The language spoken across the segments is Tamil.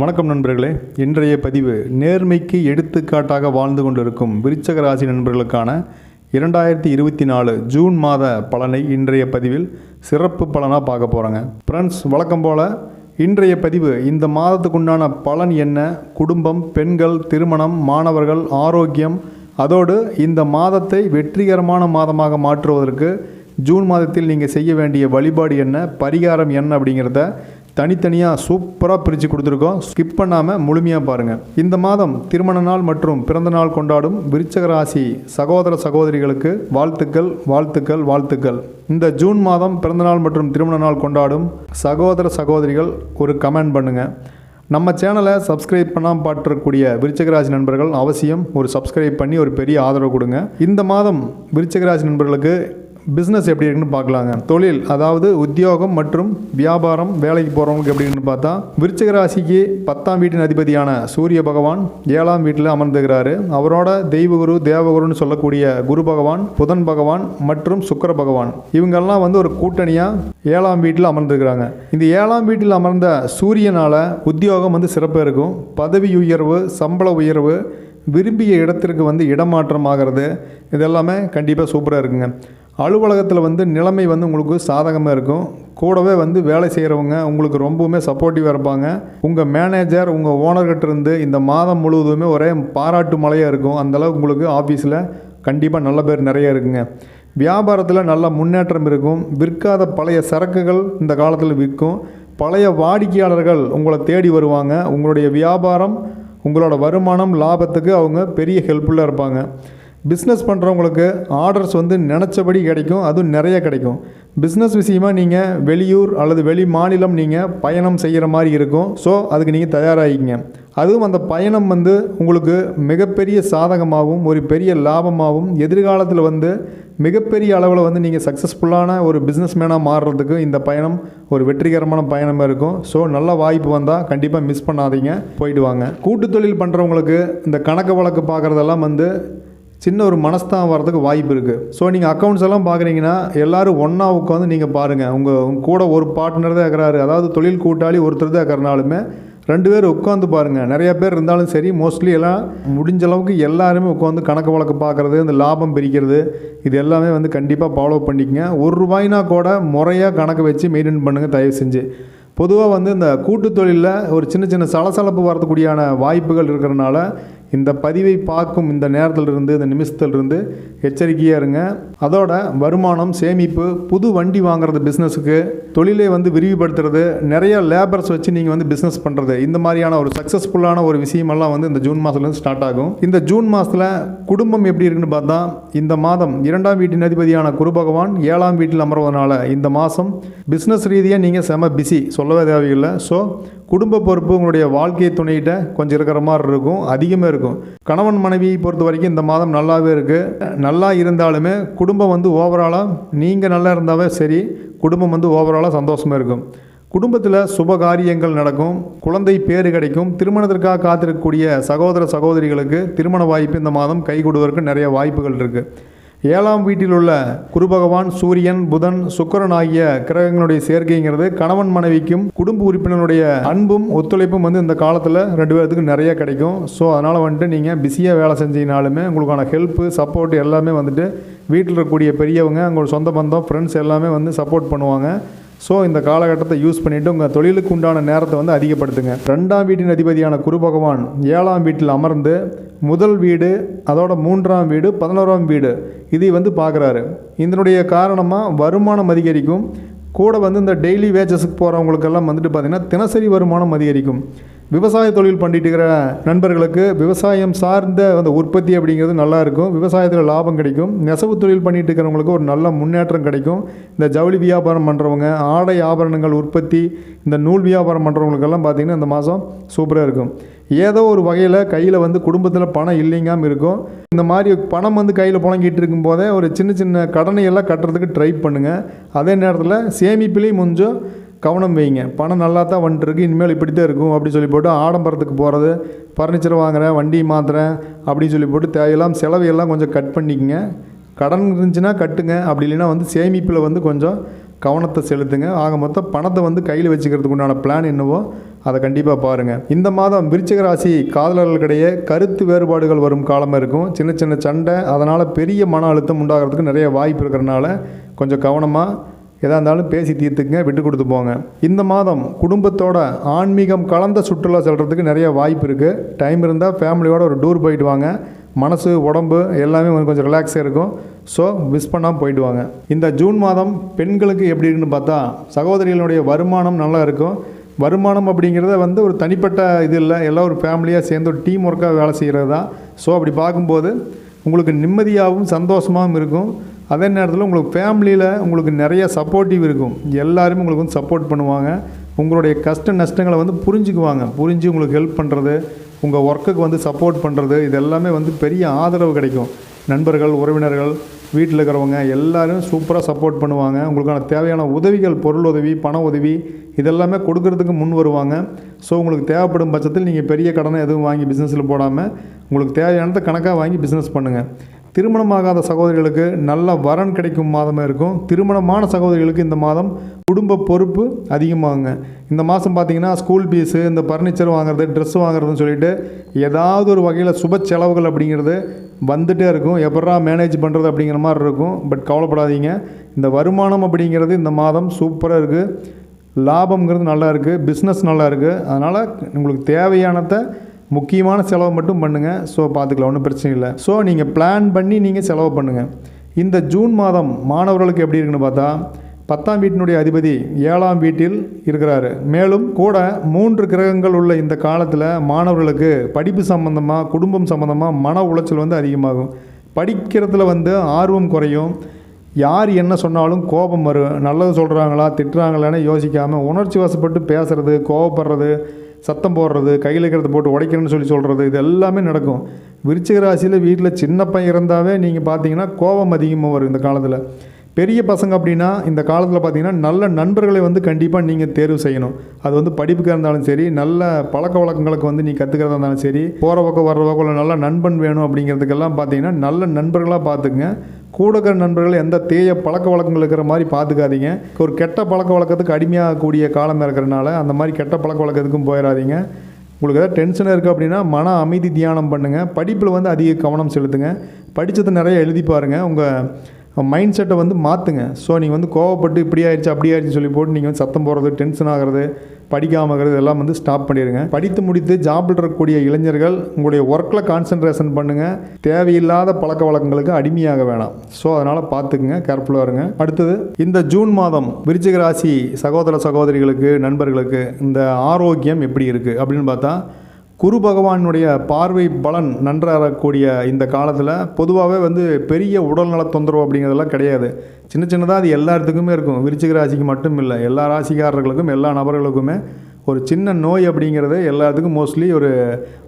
வணக்கம் நண்பர்களே. இன்றைய பதிவு நேர்மைக்கு எடுத்துக்காட்டாக வாழ்ந்து கொண்டிருக்கும் விருச்சக ராசி நண்பர்களுக்கான இரண்டாயிரத்தி இருபத்தி நாலு ஜூன் மாத பலனை இன்றைய பதிவில் சிறப்பு பலனாக பார்க்க போகிறோங்க ஃப்ரெண்ட்ஸ் வழக்கம் போல் இன்றைய பதிவு இந்த மாதத்துக்குண்டான பலன் என்ன? குடும்பம் பெண்கள் திருமணம் மாணவர்கள் ஆரோக்கியம். அதோடு இந்த மாதத்தை வெற்றிகரமான மாதமாக மாற்றுவதற்கு ஜூன் மாதத்தில் நீங்கள் செய்ய வேண்டிய வழிபாடு என்ன? பரிகாரம் என்ன அப்படிங்கிறத தனித்தனியாக சூப்பராக பிரித்து கொடுத்துருக்கோம். ஸ்கிப் பண்ணாமல் முழுமையாக பாருங்கள் இந்த மாதம் திருமண நாள் மற்றும் பிறந்த நாள் கொண்டாடும் விருச்சக ராசி சகோதர சகோதரிகளுக்கு வாழ்த்துக்கள் வாழ்த்துக்கள் வாழ்த்துக்கள். இந்த ஜூன் மாதம் பிறந்தநாள் மற்றும் திருமண நாள் கொண்டாடும் சகோதர சகோதரிகள் ஒரு கமெண்ட் பண்ணுங்கள் நம்ம சேனலை சப்ஸ்கிரைப் பண்ணாமல் பாட்டுக்கூடிய விருச்சகராசி நண்பர்கள் அவசியம் ஒரு சப்ஸ்கிரைப் பண்ணி ஒரு பெரிய ஆதரவு கொடுங்க. இந்த மாதம் விருச்சகராசி நண்பர்களுக்கு பிஸ்னஸ் எப்படி இருக்குன்னு பார்க்கலாங்க. தொழில் அதாவது உத்தியோகம் மற்றும் வியாபாரம் வேலைக்கு போகிறவங்களுக்கு எப்படி இருக்குன்னு பார்த்தா விருச்சிக ராசிக்கு பத்தாம் வீட்டின் அதிபதியான சூரிய பகவான் ஏழாம் வீட்டில் அமர்ந்துகிறாரு அவரோட தெய்வகுரு தேவகுருன்னு சொல்லக்கூடிய குரு பகவான் புதன் பகவான் மற்றும் சுக்கர பகவான். இவங்கெல்லாம் வந்து ஒரு கூட்டணியாக ஏழாம் வீட்டில் அமர்ந்துக்கிறாங்க இந்த ஏழாம் வீட்டில் அமர்ந்த சூரியனால் உத்தியோகம் வந்து சிறப்பாக இருக்கும். பதவி உயர்வு சம்பள உயர்வு விரும்பிய இடத்திற்கு வந்து இடமாற்றம் ஆகிறது இதெல்லாமே கண்டிப்பாக சூப்பராக இருக்குங்க. அலுவலகத்தில் வந்து நிலைமை வந்து உங்களுக்கு சாதகமாக இருக்கும். கூடவே வந்து வேலை செய்கிறவங்க உங்களுக்கு ரொம்பவுமே சப்போர்ட்டிவாக இருப்பாங்க. உங்கள் மேனேஜர் உங்கள் ஓனர்கிட்ட இருந்து இந்த மாதம் முழுவதுமே ஒரே பாராட்டு மழையாக இருக்கும். அந்தளவுக்கு உங்களுக்கு ஆஃபீஸில் கண்டிப்பாக நல்ல பேர் நிறைய இருக்குங்க. வியாபாரத்தில் நல்ல முன்னேற்றம் இருக்கும். விற்காத பழைய சரக்குகள் இந்த காலத்தில் விற்கும். பழைய வாடிக்கையாளர்கள் உங்களை தேடி வருவாங்க. உங்களுடைய வியாபாரம் உங்களோட வருமானம் லாபத்துக்கு அவங்க பெரிய ஹெல்ப்ஃபுல்லாக இருப்பாங்க. பிஸ்னஸ் பண்ணுறவங்களுக்கு ஆர்டர்ஸ் வந்து நினச்சபடி கிடைக்கும். அதுவும் நிறைய கிடைக்கும். பிஸ்னஸ் விஷயமாக நீங்கள் வெளியூர் அல்லது வெளி மாநிலம் நீங்கள் பயணம் செய்கிற மாதிரி இருக்கும். ஸோ அதுக்கு நீங்கள் தயாராகிங்க அதுவும் அந்த பயணம் வந்து உங்களுக்கு மிகப்பெரிய சாதகமாகவும் ஒரு பெரிய லாபமாகவும் எதிர்காலத்தில் வந்து மிகப்பெரிய அளவில் வந்து நீங்கள் சக்ஸஸ்ஃபுல்லான ஒரு பிஸ்னஸ்மேனாக மாறுறதுக்கு இந்த பயணம் ஒரு வெற்றிகரமான பயணமாக இருக்கும். ஸோ நல்ல வாய்ப்பு வந்தால் கண்டிப்பாக மிஸ் பண்ணாதீங்க. போயிட்டு வாங்க. கூட்டு தொழில் பண்ணுறவங்களுக்கு இந்த கணக்கு வழக்கு பார்க்குறதெல்லாம் வந்து சின்ன ஒரு மனஸ்தான் வர்றதுக்கு வாய்ப்பு இருக்குது ஸோ நீங்கள் அக்கௌண்ட்ஸ் எல்லாம் பார்க்குறீங்கன்னா எல்லோரும் ஒன்றா உட்காந்து நீங்கள் பாருங்கள் உங்கள் உங்கள் கூட ஒரு பார்ட்னர் தான் இருக்கிறாரு. அதாவது தொழில் கூட்டாளி ஒருத்தர் தான் இருக்கிறனாலுமே ரெண்டு பேர் உட்காந்து பாருங்கள் நிறைய பேர் இருந்தாலும் சரி மோஸ்ட்லி எல்லாம் முடிஞ்ச அளவுக்கு எல்லாருமே உட்காந்து கணக்கு வழக்கு பார்க்குறது இந்த லாபம் பிரிக்கிறது இது எல்லாமே வந்து கண்டிப்பாக ஃபாலோ பண்ணிக்கங்க. ஒரு ரூபாய்னா கூட முறையாக கணக்கு வச்சு மெயின்டைன் பண்ணுங்கள் தயவு செஞ்சு. பொதுவாக வந்து இந்த கூட்டு தொழிலில் ஒரு சின்ன சின்ன சலசலப்பு வரக்கூடியான வாய்ப்புகள் இருக்கிறனால இந்த பதிவை பார்க்கும் இந்த நேரத்திலிருந்து இந்த நிமிஷத்துலேருந்து எச்சரிக்கையாக இருங்க. அதோட வருமானம் சேமிப்பு புது வண்டி வாங்குறது பிஸ்னஸுக்கு தொழிலை வந்து விரிவுபடுத்துறது நிறைய லேபர்ஸ் வச்சு நீங்கள் வந்து பிஸ்னஸ் பண்ணுறது இந்த மாதிரியான ஒரு சக்ஸஸ்ஃபுல்லான ஒரு விஷயமெல்லாம் வந்து இந்த ஜூன் மாதத்துலேருந்து ஸ்டார்ட் ஆகும். இந்த ஜூன் மாதத்தில் குடும்பம் எப்படி இருக்குன்னு பார்த்தா இந்த மாதம் இரண்டாம் வீட்டின் அதிபதியான குரு பகவான் ஏழாம் வீட்டில் அமர்வதனால இந்த மாதம் பிஸ்னஸ் ரீதியாக நீங்கள் செம பிஸி சொல்லவே தேவையில்லை. ஸோ குடும்ப பொறுப்பு உங்களுடைய வாழ்க்கை துணையிட்ட கொஞ்சம் இருக்கிற மாதிரி இருக்கும் அதிகமாக இருக்கும். கணவன் மனைவியை பொறுத்த வரைக்கும் இந்த மாதம் நல்லாவே இருக்குது நல்லா இருந்தாலுமே குடும்பம் வந்து ஓவராலாக நீங்கள் நல்லா இருந்தாவே சரி குடும்பம் வந்து ஓவராலாக சந்தோஷமாக இருக்கும். குடும்பத்தில் சுப காரியங்கள் நடக்கும். குழந்தை பேர் கிடைக்கும். திருமணத்திற்காக காத்திருக்கக்கூடிய சகோதர சகோதரிகளுக்கு திருமண வாய்ப்பு இந்த மாதம் கை கொடுவதற்கு நிறைய வாய்ப்புகள் இருக்குது ஏழாம் வீட்டில் உள்ள குரு பகவான் சூரியன் புதன் சுக்கரன் ஆகிய கிரகங்களுடைய சேர்க்கைங்கிறது கணவன் மனைவிக்கும் குடும்ப உறுப்பினருடைய அன்பும் ஒத்துழைப்பும் வந்து இந்த காலத்தில் ரெண்டு பேர்த்துக்கு நிறைய கிடைக்கும். ஸோ அதனால் வந்துட்டு நீங்கள் பிஸியாக வேலை செஞ்சீங்கனாலுமே உங்களுக்கான ஹெல்ப்பு சப்போர்ட் எல்லாமே வந்துட்டு வீட்டில் இருக்கக்கூடிய பெரியவங்க உங்களோட சொந்த பந்தம் ஃப்ரெண்ட்ஸ் எல்லாமே வந்து சப்போர்ட் பண்ணுவாங்க. ஸோ இந்த காலகட்டத்தை யூஸ் பண்ணிவிட்டு உங்கள் தொழிலுக்கு உண்டான நேரத்தை வந்து அதிகப்படுத்துங்க. ரெண்டாம் வீட்டின் அதிபதியான குரு பகவான் ஏழாம் வீட்டில் அமர்ந்து முதல் வீடு அதோட மூன்றாம் வீடு பதினோராம் வீடு இதை வந்து பார்க்குறாரு. இதனுடைய காரணமாக வருமானம் அதிகரிக்கும். கூட வந்து இந்த டெய்லி வேஜஸுக்கு போகிறவங்களுக்கெல்லாம் வந்துட்டு பார்த்திங்கன்னா தினசரி வருமானம் அதிகரிக்கும். விவசாய தொழில் பண்ணிட்டு இருக்கிற நண்பர்களுக்கு விவசாயம் சார்ந்த அந்த உற்பத்தி அப்படிங்கிறது நல்லாயிருக்கும் விவசாயத்தில் லாபம் கிடைக்கும். நெசவு தொழில் பண்ணிட்டு இருக்கிறவங்களுக்கு ஒரு நல்ல முன்னேற்றம் கிடைக்கும். இந்த ஜவுளி வியாபாரம் பண்ணுறவங்க ஆடை ஆபரணங்கள் உற்பத்தி இந்த நூல் வியாபாரம் பண்ணுறவங்களுக்கெல்லாம் பார்த்திங்கன்னா இந்த மாதம் சூப்பராக இருக்கும். ஏதோ ஒரு வகையில் கையில் வந்து குடும்பத்தில் பணம் இல்லைங்காமல் இருக்கும். இந்த மாதிரி பணம் வந்து கையில் புழங்கிட்டு இருக்கும் போதே ஒரு சின்ன சின்ன கடனை எல்லாம் கட்டுறதுக்கு ட்ரை பண்ணுங்கள் அதே நேரத்தில் சேமிப்புலேயும் கொஞ்சம் கவனம் வைங்க. பணம் நல்லா தான் வந்துட்டுருக்கு இனிமேல் இப்படி தான் இருக்கும் அப்படின்னு சொல்லி போட்டு ஆடம்பரத்துக்கு போகிறது ஃபர்னிச்சர் வாங்குகிறேன் வண்டி மாற்றுறேன் அப்படின்னு சொல்லி போட்டு தேவையெல்லாம் செலவு எல்லாம் கொஞ்சம் கட் பண்ணிக்கங்க. கடன் இருந்துச்சுன்னா கட்டுங்க. அப்படி இல்லைன்னா வந்து சேமிப்பில் வந்து கொஞ்சம் கவனத்தை செலுத்துங்க. ஆக மொத்தம் பணத்தை வந்து கையில் வச்சுக்கிறதுக்கு உண்டான பிளான் என்னவோ அதை கண்டிப்பாக பாருங்கள் இந்த மாதம் விருச்சிக ராசி காதலர்களுக்கிடையே கருத்து வேறுபாடுகள் வரும் காலமாக இருக்கும். சின்ன சின்ன சண்டை அதனால் பெரிய மன அழுத்தம் உண்டாகிறதுக்கு நிறைய வாய்ப்பு இருக்கிறனால கொஞ்சம் கவனமாக எதாக இருந்தாலும் பேசி தீர்த்துக்குங்க விட்டு கொடுத்து போங்க. இந்த மாதம் குடும்பத்தோட ஆன்மீகம் கலந்த சுற்றுலா செல்கிறதுக்கு நிறைய வாய்ப்பு இருக்குது டைம் இருந்தால் ஃபேமிலியோட ஒரு டூர் போயிட்டு வாங்க. மனசு உடம்பு எல்லாமே கொஞ்சம் கொஞ்சம் ரிலாக்ஸாக இருக்கும். ஸோ மிஸ் பண்ணாமல் போயிட்டு வாங்க. இந்த ஜூன் மாதம் பெண்களுக்கு எப்படி இருக்குன்னு பார்த்தா சகோதரிகளுடைய வருமானம் நல்லா இருக்கும். வருமானம் அப்படிங்கிறத வந்து ஒரு தனிப்பட்ட இது இல்லை. எல்லாம் ஒரு ஃபேமிலியாக சேர்ந்து ஒரு டீம் ஒர்க்காக வேலை செய்கிறது தான் ஸோ அப்படி பார்க்கும்போது உங்களுக்கு நிம்மதியாகவும் சந்தோஷமாகவும் இருக்கும். அதே நேரத்தில் உங்களுக்கு ஃபேமிலியில் உங்களுக்கு நிறைய சப்போர்ட்டிவ் இருக்கும். எல்லாருமே உங்களுக்கு வந்து சப்போர்ட் பண்ணுவாங்க. உங்களுடைய கஷ்ட நஷ்டங்களை வந்து புரிஞ்சுக்குவாங்க. புரிஞ்சு உங்களுக்கு ஹெல்ப் பண்ணுறது உங்கள் ஒர்க்குக்கு வந்து சப்போர்ட் பண்ணுறது இது எல்லாமே வந்து பெரிய ஆதரவு கிடைக்கும். நண்பர்கள் உறவினர்கள் வீட்டில் இருக்கிறவங்க எல்லாரும் சூப்பராக சப்போர்ட் பண்ணுவாங்க. உங்களுக்கான தேவையான உதவிகள் பொருள் உதவி பண உதவி இதெல்லாமே கொடுக்கறதுக்கு முன் வருவாங்க. ஸோ உங்களுக்கு தேவைப்படும் பட்சத்தில் நீங்கள் பெரிய கடனை எதுவும் வாங்கி பிஸ்னஸில் போடாமல் உங்களுக்கு தேவையானதை கணக்காக வாங்கி பிஸ்னஸ் பண்ணுங்கள் திருமணமாகாத சகோதரிகளுக்கு நல்ல வரன் கிடைக்கும் மாதமாக இருக்கும். திருமணமான சகோதரிகளுக்கு இந்த மாதம் குடும்ப பொறுப்பு அதிகமாகுங்க. இந்த மாதம் பார்த்தீங்கன்னா ஸ்கூல் ஃபீஸு இந்த ஃபர்னிச்சர் வாங்குறது ட்ரெஸ் வாங்குறதுன்னு சொல்லிட்டு ஏதாவது ஒரு வகையில் சுப செலவுகள் அப்படிங்கிறது வந்துகிட்டே இருக்கும். எப்படா மேனேஜ் பண்ணுறது அப்படிங்கிற மாதிரி இருக்கும். பட் கவலைப்படாதீங்க. இந்த வருமானம் அப்படிங்கிறது இந்த மாதம் சூப்பராக இருக்குது லாபம்ங்கிறது நல்லா இருக்குது பிஸ்னஸ் நல்லா இருக்குது அதனால் உங்களுக்கு தேவையானதை முக்கியமான செலவை மட்டும் பண்ணுங்கள் ஸோ பார்த்துக்கலாம் ஒன்றும் பிரச்சனை இல்லை. ஸோ நீங்கள் பிளான் பண்ணி நீங்கள் செலவு பண்ணுங்கள் இந்த ஜூன் மாதம் மாணவர்களுக்கு எப்படி இருக்குன்னு பார்த்தா பத்தாம் வீட்டினுடைய அதிபதி ஏழாம் வீட்டில் இருக்கிறாரு. மேலும் கூட மூன்று கிரகங்கள் உள்ள இந்த காலத்தில் மாணவர்களுக்கு படிப்பு சம்மந்தமாக குடும்பம் சம்மந்தமாக மன உளைச்சல் வந்து அதிகமாகும். படிக்கிறதுல வந்து ஆர்வம் குறையும். யார் என்ன சொன்னாலும் கோபம் வரும். நல்லது சொல்கிறாங்களா திட்டுறாங்களான்னு யோசிக்காமல் உணர்ச்சி வசப்பட்டு பேசுகிறது கோபப்படுறது சத்தம் போடுறது கையில் இருக்கிறத போட்டு உடைக்கணும்னு சொல்லி சொல்கிறது இது எல்லாமே நடக்கும். விருச்சிக ராசியில் வீட்டில் சின்ன பையன் இருந்தாவே நீங்கள் பார்த்தீங்கன்னா கோபம் அதிகமாக வரும் இந்த காலத்தில். பெரிய பசங்க அப்படின்னா இந்த காலத்தில் பார்த்தீங்கன்னா நல்ல நண்பர்களை வந்து கண்டிப்பாக நீங்கள் தேர்வு செய்யணும். அது வந்து படிப்புக்காக இருந்தாலும் சரி நல்ல பழக்க வழக்கங்களுக்கு வந்து நீ கற்றுக்கிறதா இருந்தாலும் சரி போகிற பக்கம் வர்ற பக்கம் நல்ல நண்பன் வேணும் அப்படிங்கிறதுக்கெல்லாம் பார்த்தீங்கன்னா நல்ல நண்பர்களாக பார்த்துக்குங்க கூட இருக்கிற நண்பர்கள் எந்த தேய பழக்க வழக்கங்கள் இருக்கிற மாதிரி பார்த்துக்காதீங்க ஒரு கெட்ட பழக்க வழக்கத்துக்கு அடிமையாகக்கூடிய காலம் இருக்கிறனால அந்த மாதிரி கெட்ட பழக்க வழக்கத்துக்கும் போயிடாதீங்க உங்களுக்கு ஏதாவது டென்ஷனாக இருக்குது அப்படின்னா மன அமைதி தியானம் பண்ணுங்கள் படிப்பில் வந்து அதிக கவனம் செலுத்துங்க. படித்ததை நிறைய எழுதி பாருங்கள் உங்கள் மைண்ட் செட்டை வந்து மாற்றுங்க ஸோ நீங்கள் வந்து கோவப்பட்டு இப்படி ஆயிடுச்சு அப்படி ஆயிடுச்சு சொல்லி போட்டு நீங்கள் வந்து சத்தம் போடுறது டென்ஷன் ஆகிறது படிக்காமல் இருக்கிறது எல்லாம் வந்து ஸ்டாப் பண்ணிடுங்க. படித்து முடித்து ஜாபில் இருக்கக்கூடிய இளைஞர்கள் உங்களுடைய ஒர்க்கில் கான்சென்ட்ரேஷன் பண்ணுங்கள் தேவையில்லாத பழக்க வழக்கங்களுக்கு அடிமையாக வேணாம். ஸோ அதனால் பார்த்துக்குங்க கேர்ஃபுல்லாக இருங்க. அடுத்தது இந்த ஜூன் மாதம் விருச்சிக ராசி சகோதர சகோதரிகளுக்கு நண்பர்களுக்கு இந்த ஆரோக்கியம் எப்படி இருக்குது அப்படின்னு பார்த்தா குரு பகவானுடைய பார்வை பலன் நன்றாகக்கூடிய இந்த காலத்தில் பொதுவாகவே வந்து பெரிய உடல்நல தொந்தரவு அப்படிங்கிறதெல்லாம் கிடையாது. சின்ன சின்னதாக அது எல்லா இடத்துக்குமே இருக்கும். விருச்சிக ராசிக்கு மட்டும் இல்லை. எல்லா ராசிக்காரர்களுக்கும் எல்லா நபர்களுக்குமே ஒரு சின்ன நோய் அப்படிங்கிறது எல்லாத்துக்கும் மோஸ்ட்லி ஒரு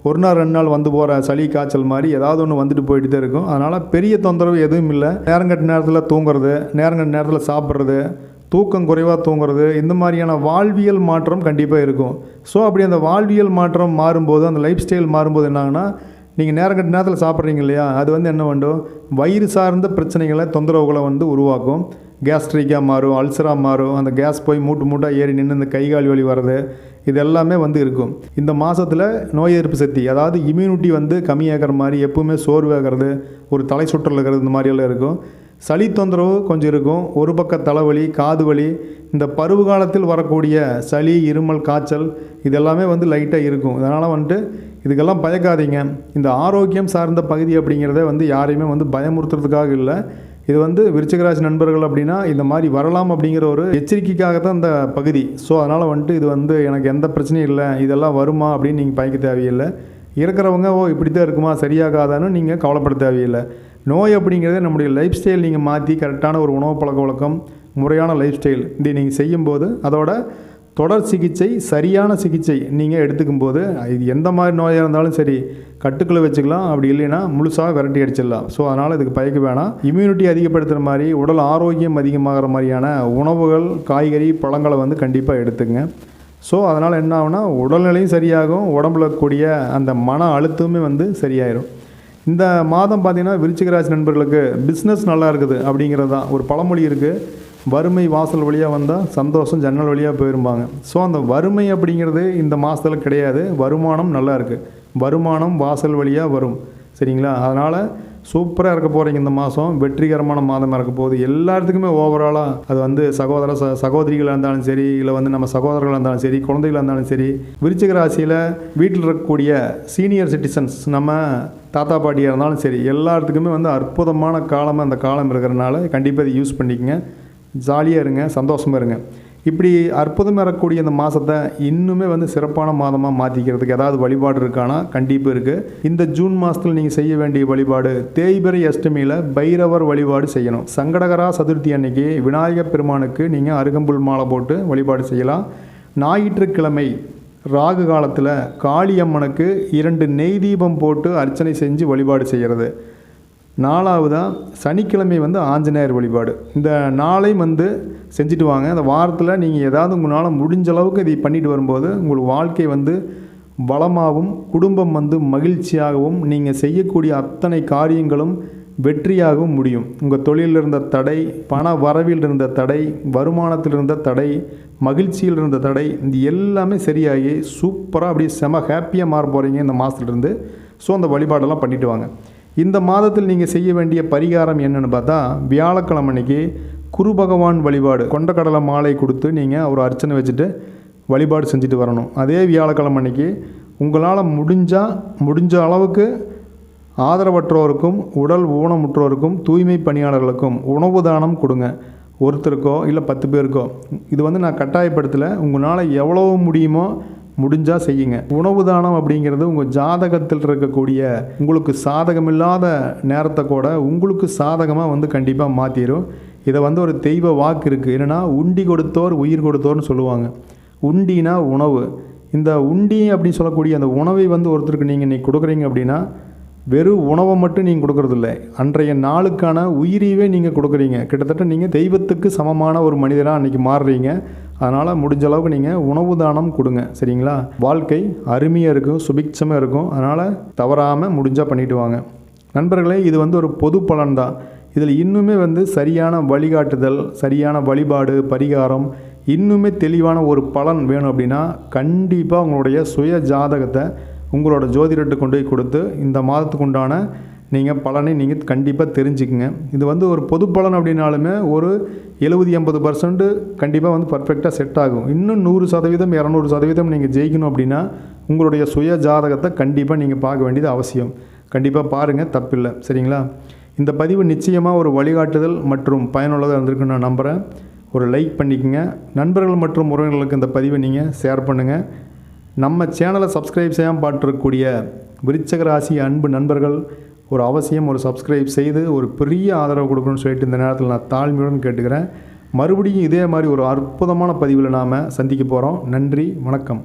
ஒரு நாள் ரெண்டு நாள் வந்து போகிற சளி காய்ச்சல் மாதிரி ஏதாவது ஒன்று வந்துட்டு போயிட்டு தான் இருக்கும். அதனால் பெரிய தொந்தரவு எதுவும் இல்லை. நேரங்கட்ட நேரத்தில் தூங்குறது நேரங்கட்ட நேரத்தில் சாப்பிட்றது தூக்கம் குறைவாக தூங்குறது இந்த மாதிரியான வாழ்வியல் மாற்றம் கண்டிப்பாக இருக்கும். ஸோ அப்படி அந்த வாழ்வியல் மாற்றம் மாறும்போது அந்த லைஃப் ஸ்டைல் மாறும்போது என்னாங்கன்னா நீங்கள் நேரம் கட்ட நேரத்தில் சாப்பிட்றீங்க இல்லையா? அது வந்து என்ன பண்ணும் வயிறு சார்ந்த பிரச்சனைகளை தொந்தரவுகளை வந்து உருவாக்கும். கேஸ்ட்ரிக்காக மாறும் அல்சராக மாறும். அந்த கேஸ் போய் மூட்டு மூட்டாக ஏறி நின்று இந்த கை கால் வலி வர்றது இது எல்லாமே வந்து இருக்கும். இந்த மாதத்தில் நோய் எதிர்ப்பு சக்தி அதாவது இம்யூனிட்டி வந்து கம்மியாகிற மாதிரி எப்பவுமே சோர்வாகிறது ஒரு தலை சுற்றல் இருக்கிறது இந்த மாதிரியெல்லாம் இருக்கும். சளி தொந்தரவு கொஞ்சம் இருக்கும். ஒரு பக்க தலைவலி காது வலி இந்த பருவ காலத்தில் வரக்கூடிய சளி இருமல் காய்ச்சல் இதெல்லாமே வந்து லைட்டாக இருக்கும். அதனால் வந்துட்டு இதுக்கெல்லாம் பயக்காதீங்க. இந்த ஆரோக்கியம் சார்ந்த பகுதி அப்படிங்கிறத வந்து யாரையுமே வந்து பயமுறுத்துறதுக்காக இல்லை. இது வந்து விருச்சிகராசி நண்பர்கள் அப்படின்னா இந்த மாதிரி வரலாம் அப்படிங்கிற ஒரு எச்சரிக்கைக்காக தான் இந்த பகுதி. ஸோ அதனால் வந்துட்டு இது வந்து எனக்கு எந்த பிரச்சனையும் இல்லை. இதெல்லாம் வருமா அப்படின்னு நீங்கள் பயக்க தேவையில்லை. இருக்கிறவங்க ஓ இப்படி தான் இருக்குமா? சரியாகாதான்னு நீங்கள் கவலைப்பட தேவையில்லை. நோய் அப்படிங்கிறத நம்முடைய லைஃப் ஸ்டைல் நீங்கள் மாற்றி கரெக்டான ஒரு உணவு பழக்க வழக்கம் முறையான லைஃப் ஸ்டைல் இதை நீங்கள் செய்யும்போது அதோட தொடர் சிகிச்சை சரியான சிகிச்சை நீங்கள் எடுத்துக்கும் போது இது எந்த மாதிரி நோயாக இருந்தாலும் சரி கட்டுக்குள்ளே வச்சுக்கலாம். அப்படி இல்லைன்னா முழுசாக விரட்டி அடிச்சிடலாம். ஸோ அதனால் இதுக்கு பயக்க வேணாம். இம்யூனிட்டி அதிகப்படுத்துகிற மாதிரி உடல் ஆரோக்கியம் அதிகமாகிற மாதிரியான உணவுகள் காய்கறி பழங்களை வந்து கண்டிப்பாக எடுத்துங்க ஸோ அதனால் என்ன ஆகும்னா உடல்நிலையும் சரியாகும் உடம்புல கூடிய அந்த மன அழுத்தமே வந்து சரியாயிரும். இந்த மாதம் பார்த்தீங்கன்னா விருச்சிகராசி நண்பர்களுக்கு பிஸ்னஸ் நல்லா இருக்குது அப்படிங்கிறது தான் ஒரு பழமொழி இருக்குது வறுமை வாசல் வழியாக வந்தால் சந்தோஷம் ஜன்னல் வழியாக போயிருப்பாங்க ஸோ அந்த வறுமை அப்படிங்கிறது இந்த மாதத்தில் கிடையாது. வருமானம் நல்லா இருக்குது வருமானம் வாசல் வழியாக வரும். சரிங்களா? அதனால் சூப்பராக இருக்க போகிறீங்க இந்த மாதம் வெற்றிகரமான மாதமாக இருக்க போகுது. எல்லாத்துக்குமே ஓவராலாக அது வந்து சகோதர ச சகோதரிகளாக இருந்தாலும் சரி இல்லை வந்து நம்ம சகோதரர்களாக இருந்தாலும் சரி குழந்தைகளாக இருந்தாலும் சரி விருச்சிக ராசியில் வீட்டில் இருக்கக்கூடிய சீனியர் சிட்டிசன்ஸ் நம்ம தாத்தா பாட்டியாக இருந்தாலும் சரி எல்லாத்துக்குமே வந்து அற்புதமான காலமாக அந்த காலம் இருக்கிறனால கண்டிப்பாக இதை யூஸ் பண்ணிக்கங்க. ஜாலியாக இருங்க சந்தோஷமாக இருங்க. இப்படி அற்புதம் வரக்கூடிய இந்த மாதத்தை இன்னுமே வந்து சிறப்பான மாதமாக மாற்றிக்கிறதுக்கு ஏதாவது வழிபாடு இருக்கானா? கண்டிப்பாக இருக்குது இந்த ஜூன் மாதத்தில் நீங்கள் செய்ய வேண்டிய வழிபாடு தேய்பிரை அஷ்டமியில் பைரவர் வழிபாடு செய்யணும். சங்கடகரா சதுர்த்தி அன்னைக்கு விநாயகப் பெருமானுக்கு நீங்கள் அருகம்புல் மாலை போட்டு வழிபாடு செய்யலாம். ஞாயிற்றுக்கிழமை ராகு காலத்தில் காளியம்மனுக்கு இரண்டு நெய் தீபம் போட்டு அர்ச்சனை செஞ்சு வழிபாடு செய்கிறது நாலாவதாக சனிக்கிழமை வந்து ஆஞ்சநேயர் வழிபாடு. இந்த நாளையும் வந்து செஞ்சுட்டு வாங்க. அந்த வாரத்தில் நீங்கள் ஏதாவது உங்களால் முடிஞ்ச அளவுக்கு இதை பண்ணிட்டு வரும்போது உங்கள் வாழ்க்கை வந்து வளமாகவும் குடும்பம் வந்து மகிழ்ச்சியாகவும் நீங்கள் செய்யக்கூடிய அத்தனை காரியங்களும் வெற்றியாகவும் முடியும். உங்கள் தொழிலில் இருந்த தடை பண வரவில் இருந்த தடை வருமானத்தில் இருந்த தடை மகிழ்ச்சியில் இருந்த தடை இது எல்லாமே சரியாகி சூப்பராக அப்படியே செம ஹாப்பியாக மாற போகிறீங்க இந்த மாதத்துலேருந்து ஸோ அந்த வழிபாடெல்லாம் பண்ணிட்டு வாங்க. இந்த மாதத்தில் நீங்கள் செய்ய வேண்டிய பரிகாரம் என்னென்னு பார்த்தா வியாழக்கிழமை அன்னைக்கு குரு பகவான் வழிபாடு கொண்டக்கடலை மாலை கொடுத்து நீங்கள் ஒரு அர்ச்சனை வச்சுட்டு வழிபாடு செஞ்சுட்டு வரணும். அதே வியாழக்கிழமை அன்னைக்கு உங்களால் முடிஞ்சால் முடிஞ்ச அளவுக்கு ஆதரவற்றோருக்கும் உடல் ஊனமுற்றோருக்கும் தூய்மை பணியாளர்களுக்கும் உணவு தானம் கொடுங்க. ஒருத்தருக்கோ இல்லை பத்து பேருக்கோ. இது வந்து நான் கட்டாயப்படுத்தலை. உங்களால் எவ்வளோ முடியுமோ முடிஞ்சால் செய்யுங்க. உணவு தானம் அப்படிங்கிறது உங்கள் ஜாதகத்தில் இருக்கக்கூடிய உங்களுக்கு சாதகமில்லாத நேரத்தை கூட உங்களுக்கு சாதகமாக வந்து கண்டிப்பாக மாற்றிடும் இதை வந்து ஒரு தெய்வ வாக்கு இருக்குது என்னென்னா உண்டி கொடுத்தோர் உயிர் கொடுத்தோர்னு சொல்லுவாங்க. உண்டினா உணவு. இந்த உண்டி அப்படின்னு சொல்லக்கூடிய அந்த உணவை வந்து ஒருத்தருக்கு நீங்கள் இன்றைக்கி கொடுக்குறீங்க அப்படின்னா வெறும் உணவை மட்டும் நீங்கள் கொடுக்குறதில்ல. அன்றைய நாளுக்கான உயிரியவே நீங்கள் கொடுக்குறீங்க. கிட்டத்தட்ட நீங்கள் தெய்வத்துக்கு சமமான ஒரு மனிதராக அன்றைக்கி மாறுறீங்க. அதனால் முடிஞ்ச அளவுக்கு நீங்கள் உணவு தானம் கொடுங்க. சரிங்களா? வாழ்க்கை அருமையாக இருக்கும் சுபிக்ஷமாக இருக்கும். அதனால் தவறாமல் முடிஞ்சால் பண்ணிட்டு வாங்க. நண்பர்களே இது வந்து ஒரு பொது பலன் தான் இதில் இன்னுமே வந்து சரியான வழிகாட்டுதல் சரியான வழிபாடு பரிகாரம் இன்னுமே தெளிவான ஒரு பலன் வேணும் அப்படின்னா கண்டிப்பாக உங்களுடைய சுய ஜாதகத்தை உங்களோட ஜோதிடர்கிட்ட கொண்டு போய் கொடுத்து இந்த மாதத்துக்கு உண்டான நீங்கள் பலனை நீங்கள் கண்டிப்பாக தெரிஞ்சுக்குங்க. இது வந்து ஒரு பொது பலன் அப்படின்னாலுமே ஒரு எழுபது எண்பது பர்சன்ட் கண்டிப்பாக வந்து பர்ஃபெக்டாக செட் ஆகும். இன்னும் நூறு சதவீதம் இரநூறு சதவீதம் நீங்கள் ஜெயிக்கணும் அப்படின்னா உங்களுடைய சுய ஜாதகத்தை கண்டிப்பாக நீங்கள் பார்க்க வேண்டியது அவசியம். கண்டிப்பாக பாருங்கள் தப்பில்லை. சரிங்களா? இந்த பதிவு நிச்சயமாக ஒரு வழிகாட்டுதல் மற்றும் பயனுள்ளதாக இருந்திருக்குன்னு நான் நம்புகிறேன் ஒரு லைக் பண்ணிக்கோங்க. நண்பர்கள் மற்றும் உறவினர்களுக்கு இந்த பதிவை நீங்கள் ஷேர் பண்ணுங்கள் நம்ம சேனலை சப்ஸ்கிரைப் செய்யாமல் பார்த்துருக்கக்கூடிய விருச்சக ராசி அன்பு நண்பர்கள் ஒரு அவசியம் ஒரு சப்ஸ்கிரைப் செய்து ஒரு பெரிய ஆதரவு கொடுக்கணும்னு சொல்லிட்டு இந்த நேரத்தில் நான் தாழ்மையுடன் கேட்டுக்கிறேன். மறுபடியும் இதே மாதிரி ஒரு அற்புதமான பதிவில் நாம் சந்திக்க போகிறோம் நன்றி வணக்கம்.